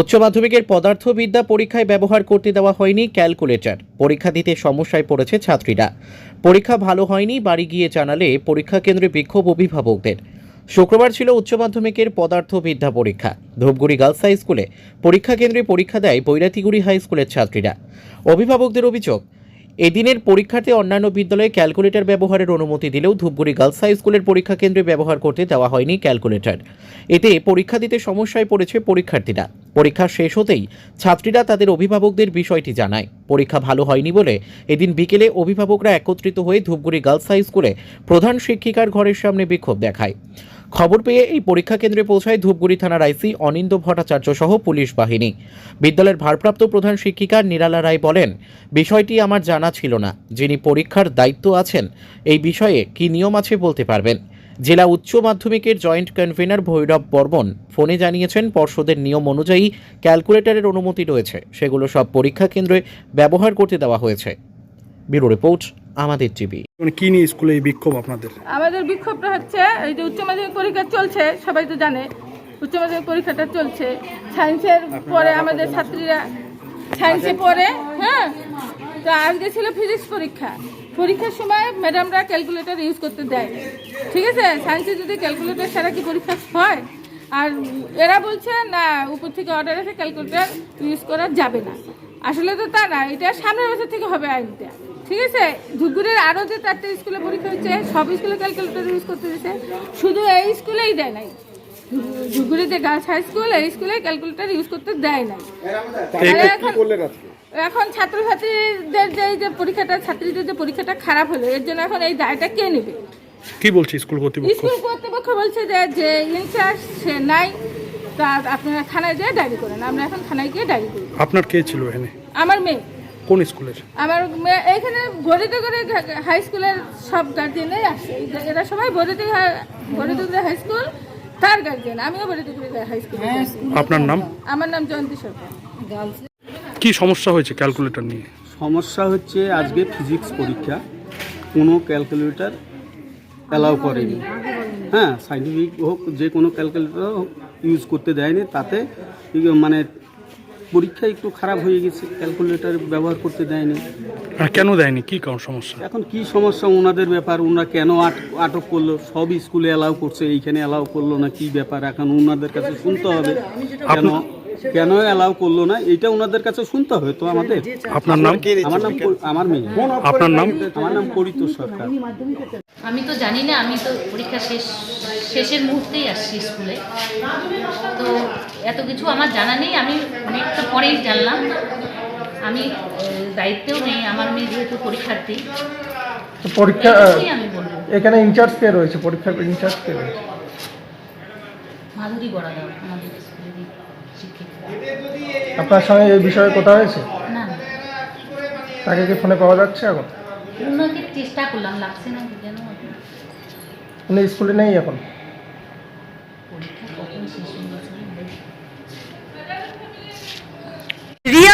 উচ্চ মাধ্যমিকের পদার্থবিদ্যা পরীক্ষায় ব্যবহার করতে দেওয়া হয়নি ক্যালকুলেটর। পরীক্ষা দিতে সমস্যায় পড়েছে ছাত্রীরা। পরীক্ষা ভালো হয়নি, বাড়ি গিয়ে জানালে পরীক্ষা কেন্দ্রে বিক্ষোভ অভিভাবকদের। শুক্রবার ছিল উচ্চ মাধ্যমিকের পদার্থবিদ্যা পরীক্ষা। ধূপগুড়ি গার্লস হাই স্কুলে পরীক্ষা কেন্দ্রে পরীক্ষা দেয় বৈরাতিগুড়ি হাই স্কুলের ছাত্রীরা। অভিভাবকদের অভিযোগ এদিনের পরীক্ষাতে অন্যান্য বিদ্যালয়ে ক্যালকুলেটর ব্যবহারের অনুমতি দিলেও ধূপগুড়ি গার্লস হাই স্কুলের পরীক্ষা কেন্দ্রে ব্যবহার করতে দেওয়া হয়নি ক্যালকুলেটর। এতে পরীক্ষা দিতে সমস্যায় পড়েছে পরীক্ষার্থীরা। পরীক্ষা শেষ হতেই ছাত্রীরা তাদের অভিভাবকদের বিষয়টি জানায়। পরীক্ষা ভালো হয়নি বলে এদিন বিকেলে অভিভাবকরা একত্রিত হয়ে ধূপগুড়ি গার্লস হাই স্কুলে প্রধান শিক্ষিকার ঘরের সামনে বিক্ষোভ দেখায়। খবর পেয়ে এই পরীক্ষা কেন্দ্রে পৌঁছায় ধূপগুড়ি থানার আইসি অনিন্দ ভট্টাচার্য সহ পুলিশ বাহিনী। বিদ্যালয়ের ভারপ্রাপ্ত প্রধান শিক্ষিকা নিরালা রায় বলেন, বিষয়টি আমার জানা ছিল না। যিনি পরীক্ষার দায়িত্ব আছেন, এই বিষয়ে কি নিয়ম আছে বলতে পারবেন। জেলা উচ্চ মাধ্যমিকের জয়েন্ট কনভেনার ভৈরব বর্মন ফোনে জানিয়েছেন, পর্ষদের নিয়ম অনুযায়ী ক্যালকুলেটরের অনুমতি রয়েছে। সেগুলো সব পরীক্ষা কেন্দ্রে ব্যবহার করতে দেওয়া হয়েছে। ব্যুরো রিপোর্ট আমাদের টিভি মানে কি নিয়ে স্কুলে এই বিক্ষোভ আপনাদের? আমাদের বিক্ষোভটা হচ্ছে এই যে উচ্চ মাধ্যমিক পরীক্ষা চলছে সবাই তো জানে উচ্চ মাধ্যমিক পরীক্ষাটা চলছে। সায়েন্সের পরে আমাদের ছাত্রীরা সায়েন্সে পড়ে হ্যাঁ? তো আজকে ছিল ফিজিক্স পরীক্ষা। পরীক্ষার সময় ম্যাডামরা ক্যালকুলেটর ইউজ করতে দেয়। ঠিক আছে? সায়েন্সে যদি ক্যালকুলেটর ছাড়া কি পরীক্ষা হয়? আর এরা বলছে না উপর থেকে অর্ডার এসে ক্যালকুলেটর ইউজ করা যাবে না। আসলে তো তা না এটা সামনের বছর থেকে হবে আইনটা। ঠিক আছে? ধুপগুড়ির আরও যে চারটে স্কুলে পরীক্ষা হচ্ছে সব স্কুলে ক্যালকুলেটর ইউজ করতে দিয়েছে শুধু এই স্কুলেই দেয় নাই। ধুপগুড়ি যে গার্লস হাই স্কুল এই স্কুলে ক্যালকুলেটর ইউজ করতে দেয় নাই। এখন এখন ছাত্রছাত্রীদের যে এই যে পরীক্ষাটা ছাত্রীদের যে পরীক্ষাটা খারাপ হলো এর জন্য এখন এই দায়টা কে নেবে? কি বলছে স্কুল কর্তৃপক্ষ? স্কুল কর্তৃপক্ষ বলছে যে যে ইনচার্জ সে নাই। তা আপনারা থানায় যেয়ে ডায়েরি করেন। আমরা এখন থানায় গিয়ে ডায়েরি করি। আপনার কে ছিল এখানে? আমার মেয়ে। কোন স্কুলের? আমার এখানে করে হাই স্কুলের সব গার্জেনই আসে এরা সবাই ভরিতে ভরিতে হাই স্কুল তার গার্জেন আমিও ভরিতে হাই স্কুল আপনার নাম? আমার নাম জয়ন্তী সরকার। কি সমস্যা হয়েছে ক্যালকুলেটর নিয়ে? সমস্যা হচ্ছে আজকে ফিজিক্স পরীক্ষা। কোনো ক্যালকুলেটর অ্যালাউ করেনি। হ্যাঁ সাইন্টিফিক হোক যে কোনো ক্যালকুলেটর হোক ইউজ করতে দেয়নি। তাতে মানে পরীক্ষা একটু খারাপ হয়ে গেছে ক্যালকুলেটর ব্যবহার করতে দেয়নি। আর কেন দেয়নি? কি কারণ সমস্যা? এখন কি সমস্যা ওনাদের ব্যাপার? ওনারা কেন আট- আটক করল? সব স্কুলে অ্যালাউ করছে এইখানে অ্যালাউ করল না কি ব্যাপার? এখন ওনাদের কাছে শুনতে হবে। কেন কেন অ্যালাউ করল না? এটা ওনাদের কাছে শুনতে হবে তো আমাদের। আপনার নাম? আমার নাম পরি- আমার মেয়ে। আপনার নাম? আমার নাম পরিতোষ সরকার। আমি তো জানি না আমি তো পরীক্ষা শেষ শেষের মুহূর্তেই আসছি স্কুলে। তো এত কিছু আমার জানা নেই আমি পরেই জানলাম। আমি দায়িত্বেও নেই আমার মেয়ে যেহেতু পরীক্ষার্থী পরীক্ষা আমি বলব। এখানে ইনচার্জ কে রয়েছে? পরীক্ষার ইনচার্জ কে রয়েছে? মাধুরী বড়া দাও আমাদের স্কুলেরই আপনার সঙ্গে এই বিষয়ে কথা হয়েছে? না। তাকে কি ফোনে পাওয়া যাচ্ছে এখন? ওনাকে চেষ্টা করলাম লাগছে না কি যেন। উনি স্কুলে নেই এখন? পরীক্ষা কখন শেষ হয়ে গেছে রিয়া